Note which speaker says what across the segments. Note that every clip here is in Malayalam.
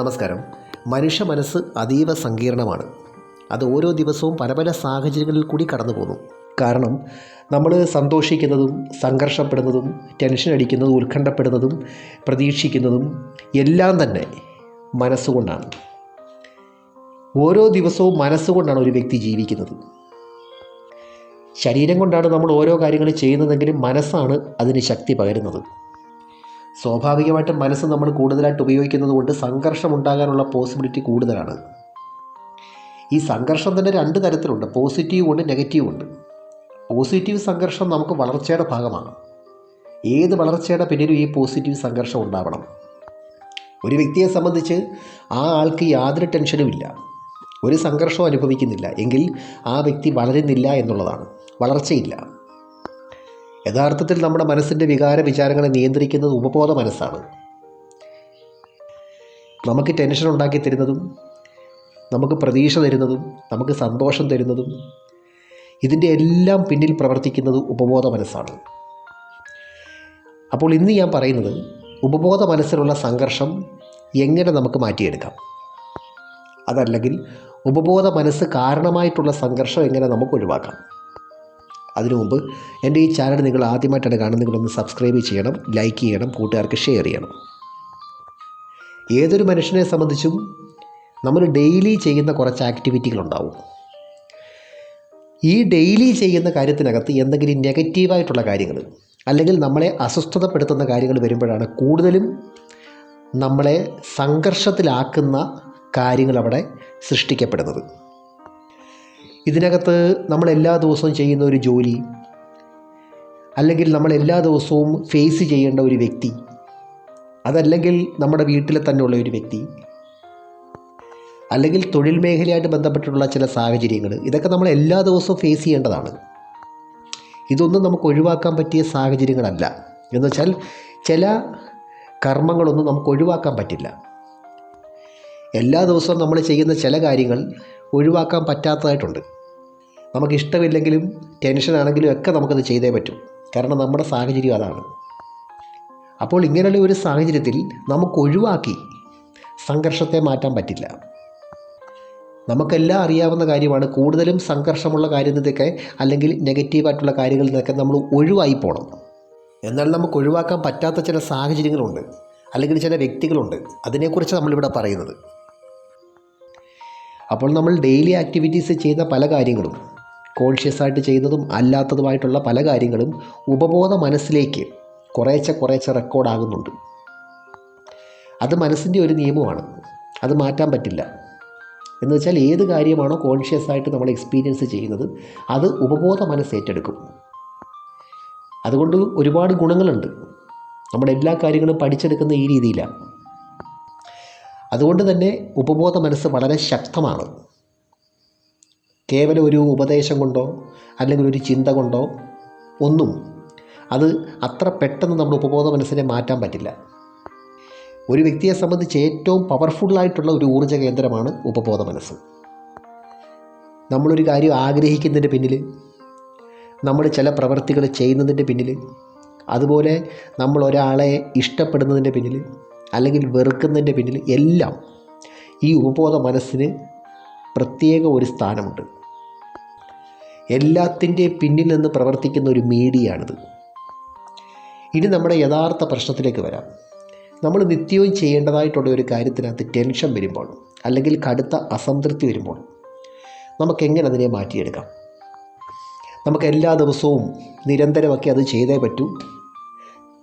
Speaker 1: നമസ്കാരം. മനുഷ്യ മനസ്സ് അതീവ സങ്കീർണമാണ്. അത് ഓരോ ദിവസവും പല പല സാഹചര്യങ്ങളിൽ കൂടി കടന്നു പോകുന്നു. കാരണം നമ്മൾ സന്തോഷിക്കുന്നതും സംഘർഷപ്പെടുന്നതും ടെൻഷൻ അടിക്കുന്നതും ഉത്കണ്ഠപ്പെടുന്നതും പ്രതീക്ഷിക്കുന്നതും എല്ലാം തന്നെ മനസ്സുകൊണ്ടാണ്. ഓരോ ദിവസവും മനസ്സുകൊണ്ടാണ് ഒരു വ്യക്തി ജീവിക്കുന്നത്. ശരീരം കൊണ്ടാണ് നമ്മൾ ഓരോ കാര്യങ്ങൾ ചെയ്യുന്നതെങ്കിലും മനസ്സാണ് അതിന് ശക്തി പകരുന്നത്. സ്വാഭാവികമായിട്ടും മനസ്സ് നമ്മൾ കൂടുതലായിട്ട് ഉപയോഗിക്കുന്നത് കൊണ്ട് സംഘർഷം ഉണ്ടാകാനുള്ള പോസിബിലിറ്റി കൂടുതലാണ്. ഈ സംഘർഷം തന്നെ രണ്ട് തരത്തിലുണ്ട്. പോസിറ്റീവ് ഉണ്ട് നെഗറ്റീവ് ഉണ്ട്. പോസിറ്റീവ് സംഘർഷം നമുക്ക് വളർച്ചയുടെ ഭാഗമാണ്. ഏത് വളർച്ചയുടെ പിന്നിലും ഈ പോസിറ്റീവ് സംഘർഷം ഉണ്ടാവണം. ഒരു വ്യക്തിയെ സംബന്ധിച്ച് ആ ആൾക്ക് യാതൊരു ടെൻഷനും ഇല്ല. ഒരു സംഘർഷവും അനുഭവിക്കുന്നില്ല. എങ്കിൽ ആ വ്യക്തി വളരുന്നില്ല എന്നുള്ളതാണ്. വളർച്ചയില്ല. യഥാർത്ഥത്തിൽ നമ്മുടെ മനസ്സിന്റെ വികാര വിചാരങ്ങളെ നിയന്ത്രിക്കുന്നത് ഉപബോധ മനസ്സാണ്. നമുക്ക് ടെൻഷൻ ഉണ്ടാക്കി തരുന്നതും നമുക്ക് പ്രതീക്ഷ തരുന്നതും നമുക്ക് സന്തോഷം തരുന്നതും ഇതിന്റെ എല്ലാം പിന്നിൽ പ്രവർത്തിക്കുന്നത് ഉപബോധ മനസ്സാണ്. അപ്പോൾ ഇന്ന് ഞാൻ പറയുന്നത് ഉപബോധ മനസ്സിലുള്ള സംഘർഷം എങ്ങനെ നമുക്ക് മാറ്റിയെടുക്കാം? അതല്ലെങ്കിൽ ഉപബോധ മനസ്സ് കാരണമായിട്ടുള്ള സംഘർഷം എങ്ങനെ നമുക്ക് ഒഴിവാക്കാം? അതിനു മുമ്പ് എന്റെ ഈ ചാനൽ നിങ്ങൾ ആദ്യമായിട്ടാണ് കാണുന്നത് നിങ്ങളൊന്ന് സബ്സ്ക്രൈബ് ചെയ്യണം ലൈക്ക് ചെയ്യണം കൂട്ടുകാർക്ക് ഷെയർ ചെയ്യണം. ഏതൊരു മനുഷ്യനെ സംബന്ധിച്ചും നമ്മൾ ഡെയിലി ചെയ്യുന്ന കുറച്ച് ആക്ടിവിറ്റികളുണ്ടാവും ഈ ഡെയിലി ചെയ്യുന്ന കാര്യത്തിനകത്ത് എന്തെങ്കിലും നെഗറ്റീവായിട്ടുള്ള കാര്യങ്ങൾ അല്ലെങ്കിൽ നമ്മളെ അസ്വസ്ഥതപ്പെടുത്തുന്ന കാര്യങ്ങൾ വരുമ്പോഴാണ് കൂടുതലും നമ്മളെ സംഘർഷത്തിലാക്കുന്ന കാര്യങ്ങൾ അവിടെ സൃഷ്ടിക്കപ്പെടുന്നത്. ഇതിനകത്ത് നമ്മൾ എല്ലാ ദിവസവും ചെയ്യുന്ന ഒരു ജോലി അല്ലെങ്കിൽ നമ്മൾ എല്ലാ ദിവസവും ഫേസ് ചെയ്യേണ്ട ഒരു വ്യക്തി അതല്ലെങ്കിൽ നമ്മുടെ വീട്ടിൽ തന്നെയുള്ള ഒരു വ്യക്തി അല്ലെങ്കിൽ തൊഴിൽ മേഖലയായിട്ട് ബന്ധപ്പെട്ടിട്ടുള്ള ചില സാഹചര്യങ്ങൾ ഇതൊക്കെ നമ്മൾ എല്ലാ ദിവസവും ഫേസ് ചെയ്യേണ്ടതാണ്. ഇതൊന്നും നമുക്ക് ഒഴിവാക്കാൻ പറ്റിയ സാഹചര്യങ്ങളല്ല. എന്ന് വെച്ചാൽ ചില കർമ്മങ്ങളൊന്നും നമുക്ക് ഒഴിവാക്കാൻ പറ്റില്ല. എല്ലാ ദിവസവും നമ്മൾ ചെയ്യുന്ന ചില കാര്യങ്ങൾ ഒഴിവാക്കാൻ പറ്റാത്തതായിട്ടുണ്ട്. നമുക്ക് ഇഷ്ടമില്ലെങ്കിലും ടെൻഷനാണെങ്കിലും ഒക്കെ നമുക്കത് ചെയ്തേ പറ്റും. കാരണം നമ്മുടെ സാഹചര്യം അതാണ്. അപ്പോൾ ഇങ്ങനെയുള്ള ഒരു സാഹചര്യത്തിൽ നമുക്ക് ഒഴിവാക്കി സംഘർഷത്തെ മാറ്റാൻ പറ്റില്ല. നമുക്കെല്ലാം അറിയാവുന്ന കാര്യമാണ് കൂടുതലും സംഘർഷമുള്ള കാര്യത്തിലൊക്കെ അല്ലെങ്കിൽ നെഗറ്റീവായിട്ടുള്ള കാര്യങ്ങളിൽ നിന്നൊക്കെ നമ്മൾ ഒഴിവായി പോകണം എന്നാൽ നമുക്ക് ഒഴിവാക്കാൻ പറ്റാത്ത ചില സാഹചര്യങ്ങളുണ്ട്. അല്ലെങ്കിൽ ചില വ്യക്തികളുണ്ട്. അതിനെക്കുറിച്ച് നമ്മളിവിടെ പറയുന്നത്. അപ്പോൾ നമ്മൾ ഡെയിലി ആക്ടിവിറ്റീസ് ചെയ്യുന്ന പല കാര്യങ്ങളും കോൺഷ്യസ് ആയിട്ട് ചെയ്യുന്നതും അല്ലാത്തതുമായിട്ടുള്ള പല കാര്യങ്ങളും ഉപബോധ മനസ്സിലേക്ക് കുറേശ്ശെ കുറേശ്ശെ റെക്കോർഡാകുന്നുണ്ട് അത് മനസ്സിന്റെ ഒരു നിയമമാണ്. അത് മാറ്റാൻ പറ്റില്ല. എന്ന് വെച്ചാൽ ഏത് കാര്യമാണോ കോൺഷ്യസ് ആയിട്ട് നമ്മൾ എക്സ്പീരിയൻസ് ചെയ്യുന്നത് അത് ഉപബോധ മനസ്സ് ഏറ്റെടുക്കും. അതുകൊണ്ട് ഒരുപാട് ഗുണങ്ങളുണ്ട്. നമ്മുടെ എല്ലാ കാര്യങ്ങളും പഠിച്ചെടുക്കുന്ന ഈ രീതിയിലാണ്. അതുകൊണ്ട് തന്നെ ഉപബോധ മനസ്സ് വളരെ ശക്തമാണ്. കേവലം ഒരു ഉപദേശം കൊണ്ടോ അല്ലെങ്കിൽ ഒരു ചിന്ത കൊണ്ടോ ഒന്നും അത് അത്ര പെട്ടെന്ന് നമ്മുടെ ഉപബോധ മനസ്സിനെ മാറ്റാൻ പറ്റില്ല. ഒരു വ്യക്തിയെ സംബന്ധിച്ച് ഏറ്റവും പവർഫുള്ളായിട്ടുള്ള ഒരു ഊർജ കേന്ദ്രമാണ് ഉപബോധ മനസ്സ്. നമ്മളൊരു കാര്യം ആഗ്രഹിക്കുന്നതിന്റെ പിന്നിൽ നമ്മൾ ചില പ്രവൃത്തികൾ ചെയ്യുന്നതിന്റെ പിന്നിൽ അതുപോലെ നമ്മൾ ഒരാളെ ഇഷ്ടപ്പെടുന്നതിന്റെ പിന്നിൽ അല്ലെങ്കിൽ വെറുക്കുന്നതിന്റെ പിന്നിൽ എല്ലാം ഈ ഉപബോധ മനസ്സിന് പ്രത്യേക ഒരു സ്ഥാനമുണ്ട്. എല്ലാത്തിന്റെ പിന്നിൽ നിന്ന് പ്രവർത്തിക്കുന്ന ഒരു മീഡിയയാണിത് ഇനി നമ്മുടെ യഥാർത്ഥ പ്രശ്നത്തിലേക്ക് വരാം. നമ്മൾ നിത്യവും ചെയ്യേണ്ടതായിട്ടുള്ള ഒരു കാര്യത്തിനകത്ത് ടെൻഷൻ വരുമ്പോൾ അല്ലെങ്കിൽ കടുത്ത അസംതൃപ്തി വരുമ്പോൾ നമുക്കെങ്ങനെ അതിനെ മാറ്റിയെടുക്കാം? നമുക്ക് എല്ലാ ദിവസവും നിരന്തരമൊക്കെ അത് ചെയ്തേ പറ്റൂ.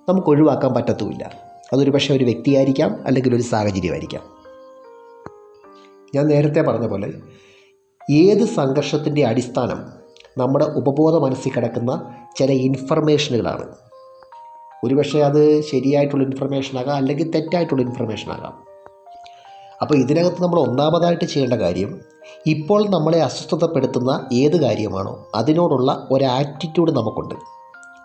Speaker 1: നമുക്ക് ഒഴിവാക്കാൻ പറ്റത്തുമില്ല. അതൊരു പക്ഷേ ഒരു വ്യക്തിയായിരിക്കാം അല്ലെങ്കിൽ ഒരു സാഹചര്യമായിരിക്കാം. ഞാൻ നേരത്തെ പറഞ്ഞ പോലെ ഏത് സംഘർഷത്തിന്റെ അടിസ്ഥാനം നമ്മുടെ ഉപബോധ മനസ്സിൽ കിടക്കുന്ന ചില ഇൻഫർമേഷനുകളാണ് ഒരുപക്ഷെ അത് ശരിയായിട്ടുള്ള ഇൻഫർമേഷനാകാം അല്ലെങ്കിൽ തെറ്റായിട്ടുള്ള ഇൻഫർമേഷനാകാം അപ്പോൾ ഇതിനകത്ത് നമ്മൾ ഒന്നാമതായിട്ട് ചെയ്യേണ്ട കാര്യം ഇപ്പോൾ നമ്മളെ അസ്വസ്ഥതപ്പെടുത്തുന്ന ഏത് കാര്യമാണോ അതിനോടുള്ള ഒരു ആറ്റിറ്റ്യൂഡ് നമുക്കുണ്ട്.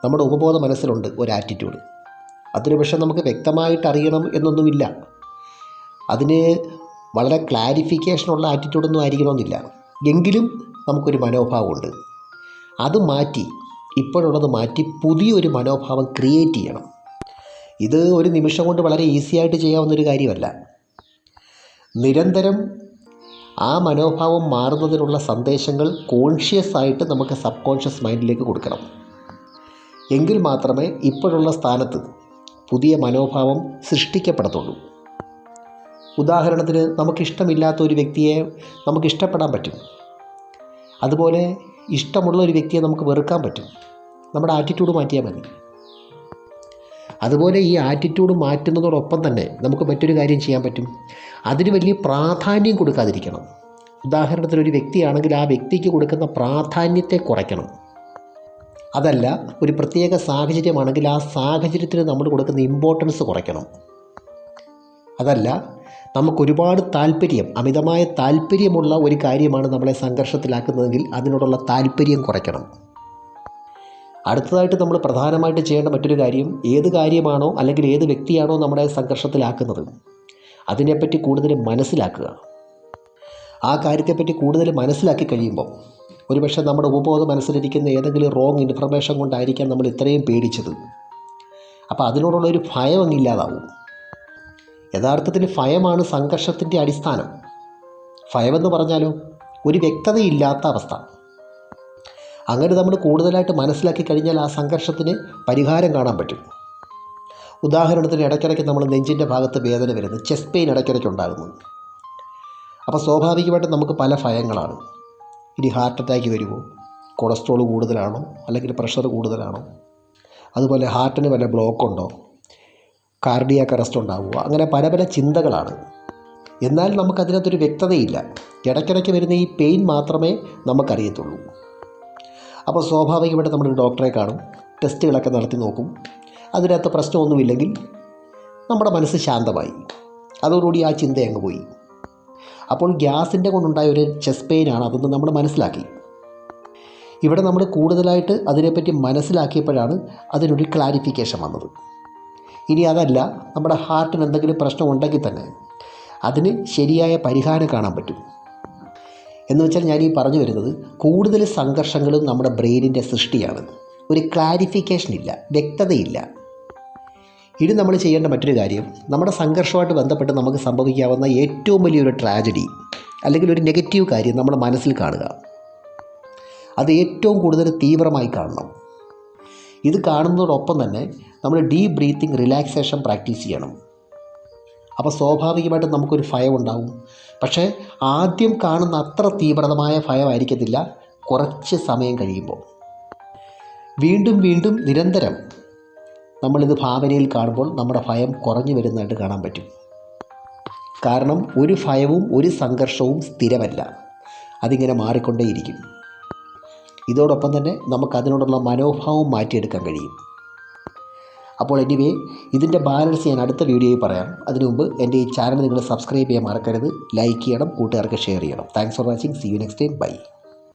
Speaker 1: നമ്മുടെ ഉപബോധ മനസ്സിലുണ്ട് ഒരു ആറ്റിറ്റ്യൂഡ് പക്ഷേ നമുക്ക് വ്യക്തമായിട്ട് അറിയണം എന്നൊന്നുമില്ല. അതിന് വളരെ ക്ലാരിഫിക്കേഷനുള്ള ആറ്റിറ്റ്യൂഡൊന്നും ആയിരിക്കണമെന്നില്ല. എങ്കിലും നമുക്കൊരു മനോഭാവമുണ്ട്. അത് മാറ്റി ഇപ്പോഴുള്ളത് മാറ്റി പുതിയൊരു മനോഭാവം ക്രിയേറ്റ് ചെയ്യണം. ഇത് ഒരു നിമിഷം കൊണ്ട് വളരെ ഈസി ആയിട്ട് ചെയ്യാവുന്നൊരു കാര്യമല്ല. നിരന്തരം ആ മനോഭാവം മാറുന്നതിനുള്ള സന്ദേശങ്ങൾ കോൺഷ്യസ് ആയിട്ട് നമുക്ക് സബ് കോൺഷ്യസ് മൈൻഡിലേക്ക് കൊടുക്കണം. എങ്കിൽ മാത്രമേ ഇപ്പോഴുള്ള സ്ഥാനത്ത് പുതിയ മനോഭാവം സൃഷ്ടിക്കപ്പെടത്തുള്ളൂ. ഉദാഹരണത്തിന് നമുക്കിഷ്ടമില്ലാത്ത ഒരു വ്യക്തിയെ നമുക്ക് ഇഷ്ടപ്പെടാൻ പറ്റും. അതുപോലെ ഇഷ്ടമുള്ള ഒരു വ്യക്തിയെ നമുക്ക് വെറുക്കാൻ പറ്റും. നമ്മുടെ ആറ്റിറ്റ്യൂഡ് മാറ്റിയാൽ മതി. അതുപോലെ ഈ ആറ്റിറ്റ്യൂഡ് മാറ്റുന്നതോടൊപ്പം തന്നെ നമുക്ക് മറ്റൊരു കാര്യം ചെയ്യാൻ പറ്റും. അതിന് വലിയ പ്രാധാന്യം കൊടുക്കാതിരിക്കണം. ഉദാഹരണത്തിന് ഒരു വ്യക്തിയാണെങ്കിൽ ആ വ്യക്തിക്ക് കൊടുക്കുന്ന പ്രാധാന്യത്തെ കുറയ്ക്കണം. അതല്ല ഒരു പ്രത്യേക സാഹചര്യമാണെങ്കിൽ ആ സാഹചര്യത്തിന് നമ്മൾ കൊടുക്കുന്ന ഇമ്പോർട്ടൻസ് കുറയ്ക്കണം. അതല്ല നമുക്കൊരുപാട് താല്പര്യം അമിതമായ താല്പര്യമുള്ള ഒരു കാര്യമാണ് നമ്മളെ സംഘർഷത്തിലാക്കുന്നതെങ്കിൽ അതിനോടുള്ള താല്പര്യം കുറയ്ക്കണം. അടുത്തതായിട്ട് നമ്മൾ പ്രധാനമായിട്ട് ചെയ്യേണ്ട മറ്റൊരു കാര്യം ഏത് കാര്യമാണോ അല്ലെങ്കിൽ ഏത് വ്യക്തിയാണോ നമ്മളെ സംഘർഷത്തിലാക്കുന്നത് അതിനെപ്പറ്റി കൂടുതൽ മനസ്സിലാക്കുക. ആ കാര്യത്തെപ്പറ്റി കൂടുതൽ മനസ്സിലാക്കി കഴിയുമ്പോൾ ഒരുപക്ഷെ നമ്മുടെ ഉപബോധ മനസ്സിലിരിക്കുന്ന ഏതെങ്കിലും റോങ് ഇൻഫർമേഷൻ കൊണ്ടായിരിക്കാം നമ്മൾ ഇത്രയും പേടിച്ചത്. അപ്പോൾ അതിനോടുള്ള ഒരു ഭയം അങ്ങില്ലാതാവും യഥാർത്ഥത്തിൽ ഭയമാണ് സംഘർഷത്തിന്റെ അടിസ്ഥാനം. ഭയമെന്ന് പറഞ്ഞാലോ ഒരു വ്യക്തതയില്ലാത്ത അവസ്ഥ. അങ്ങനെ നമ്മൾ കൂടുതലായിട്ട് മനസ്സിലാക്കി കഴിഞ്ഞാൽ ആ സംഘർഷത്തിന് പരിഹാരം കാണാൻ പറ്റും. ഉദാഹരണത്തിന് ഇടയ്ക്കിടയ്ക്ക് നമ്മൾ നെഞ്ചിന്റെ ഭാഗത്ത് വേദന വരുന്നു ചെസ്റ്റ് പെയിൻ ഇടയ്ക്കിടയ്ക്ക് ഉണ്ടാകുന്നു. അപ്പോൾ സ്വാഭാവികമായിട്ട് നമുക്ക് പല ഭയങ്ങളാണ്. ഇനി ഹാർട്ട് അറ്റാക്ക് വരുമോ? കൊളസ്ട്രോൾ കൂടുതലാണോ? അല്ലെങ്കിൽ പ്രഷർ കൂടുതലാണോ? അതുപോലെ ഹാർട്ടിന് വല്ല ബ്ലോക്ക് ഉണ്ടോ? കാർഡിയാക്ക് അറസ്റ്റ് ഉണ്ടാവുക. അങ്ങനെ പല പല ചിന്തകളാണ്. എന്നാൽ നമുക്കതിനകത്തൊരു വ്യക്തതയില്ല. ഇടയ്ക്കിടയ്ക്ക് വരുന്ന ഈ പെയിൻ മാത്രമേ നമുക്കറിയത്തുള്ളൂ. അപ്പോൾ സ്വാഭാവികമായിട്ട് നമ്മളൊരു ഡോക്ടറെ കാണും. ടെസ്റ്റുകളൊക്കെ നടത്തി നോക്കും. അതിനകത്ത് പ്രശ്നമൊന്നുമില്ലെങ്കിൽ നമ്മുടെ മനസ്സ് ശാന്തമായി. അതോടുകൂടി ആ ചിന്ത അങ്ങ് പോയി. അപ്പോൾ ഗ്യാസിന്റെ കൊണ്ടുണ്ടായ ഒരു ചെസ്റ്റ് പെയിനാണ് അതെന്ന് നമ്മൾ മനസ്സിലാക്കി. ഇവിടെ നമ്മൾ കൂടുതലായിട്ട് അതിനെപ്പറ്റി മനസ്സിലാക്കിയപ്പോഴാണ് അതിനൊരു ക്ലാരിഫിക്കേഷൻ വന്നത്. ഇനി അതല്ല നമ്മുടെ ഹാർട്ടിന് എന്തെങ്കിലും പ്രശ്നം ഉണ്ടെങ്കിൽ തന്നെ അതിന് ശരിയായ പരിഹാരം കാണാൻ പറ്റും. എന്ന് വെച്ചാൽ ഞാൻ ഈ പറഞ്ഞു വരുന്നത് കൂടുതൽ സംഘർഷങ്ങളും നമ്മുടെ ബ്രെയിനിന്റെ സൃഷ്ടിയാണ്. ഒരു ക്ലാരിഫിക്കേഷൻ ഇല്ല വ്യക്തതയില്ല. ഇനി നമ്മൾ ചെയ്യേണ്ട മറ്റൊരു കാര്യം നമ്മുടെ സംഘർഷമായിട്ട് ബന്ധപ്പെട്ട് നമുക്ക് സംഭവിക്കാവുന്ന ഏറ്റവും വലിയൊരു ട്രാജഡി അല്ലെങ്കിൽ ഒരു നെഗറ്റീവ് കാര്യം നമ്മുടെ മനസ്സിൽ കാണുക. അത് ഏറ്റവും കൂടുതൽ തീവ്രമായി കാണണം. ഇത് കാണുന്നതോടൊപ്പം തന്നെ നമ്മൾ ഡീപ് ബ്രീത്തിങ് റിലാക്സേഷൻ പ്രാക്ടീസ് ചെയ്യണം. അപ്പോൾ സ്വാഭാവികമായിട്ടും നമുക്കൊരു ഭയം ഉണ്ടാവും പക്ഷേ ആദ്യം കാണുന്ന അത്ര തീവ്രതമായ ഭയമായിരിക്കത്തില്ല. കുറച്ച് സമയം കഴിയുമ്പോൾ. വീണ്ടും വീണ്ടും നിരന്തരം നമ്മളിത് ഭാവനയിൽ കാണുമ്പോൾ നമ്മുടെ ഭയം കുറഞ്ഞു വരുന്നതായിട്ട് കാണാൻ പറ്റും. കാരണം ഒരു ഭയവും ഒരു സംഘർഷവും സ്ഥിരമല്ല. അതിങ്ങനെ മാറിക്കൊണ്ടേയിരിക്കും. ഇതോടൊപ്പം തന്നെ നമുക്ക് അതിനോടുള്ള മനോഭാവം മാറ്റിയെടുക്കാൻ കഴിയും. അപ്പോൾ എനിവേ ഇതിന്റെ ബാലൻസ് ഞാൻ അടുത്ത വീഡിയോയിൽ പറയാം. അതിനു മുമ്പ് എന്റെ ഈ ചാനൽ നിങ്ങൾ സബ്സ്ക്രൈബ് ചെയ്യാൻ മറക്കരുത്. ലൈക്ക് ചെയ്യണം കൂട്ടുകാർക്ക് ഷെയർ ചെയ്യണം. Thanks for watching see you next time bye